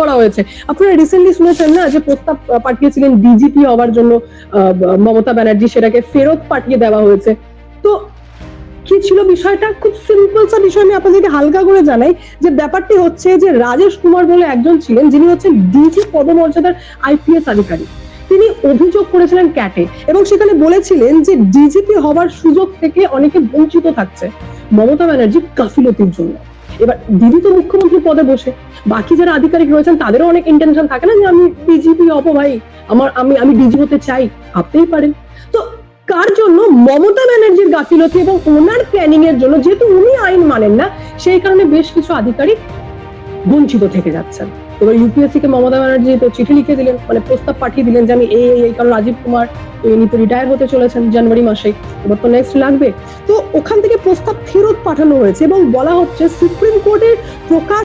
করা হয়েছে। আপনারা রিসেন্টলি শুনেছেন না যে প্রস্তাব পাঠিয়েছিলেন ডিজিপি হওয়ার জন্য মমতা ব্যানার্জি সেটাকে ফেরত পাঠিয়ে দেওয়া হয়েছে। তো কি ছিল বিষয়টা? খুব সিম্পল সা বিষয় আমি আপনাদেরকে হালকা করে জানাই যে ব্যাপারটি হচ্ছে যে রাজেশ কুমার বলে একজন ছিলেন, যিনি হচ্ছেন ডিজি পদমর্যাদার আইপিএস আধিকারিক। তিনি অভিযোগ করেছিলেন ক্যাটে এবং সেখানে বলেছিলেন যে ডিজিপি হওয়ার সুযোগ থেকে অনেকে বঞ্চিত থাকছে। মমতা ব্যানার্জি কাফিলতির জন্য। এবার দিদি তো মুখ্যমন্ত্রী পদে বসে। বাকি যারা আধিকারিক রয়েছেন, তাদেরও অনেক ইন্টেনশন থাকে না যে আমি ডিজিপি হব ভাই। আমার, আমি আমি ডিজি হতে চাই। ভাবতেই পারেন। তো কার জন্য মমতা ব্যানার্জির গাফিলতি এবং ওনার প্ল্যানিং এর জন্য যেহেতু উনি আইন মানেন না, সেই কারণে বেশ কিছু আধিকারিক বঞ্চিত থেকে যাচ্ছেন। এবার ইউপিএসসি কে মমতা ব্যানার্জি তো চিঠি লিখে দিলেন মানে প্রস্তাব পাঠিয়ে দিলেন যে আমি এই এই কারণ রাজীব কুমার তো ইনি তো রিটায়ার হতে চলেছেন জানুয়ারি মাসে, এবার তো নেক্সট লাগবে। তো ওখান থেকে প্রস্তাব ফেরত পাঠানো হয়েছে এবং বলা হচ্ছে সুপ্রিম কোর্টের প্রকাশ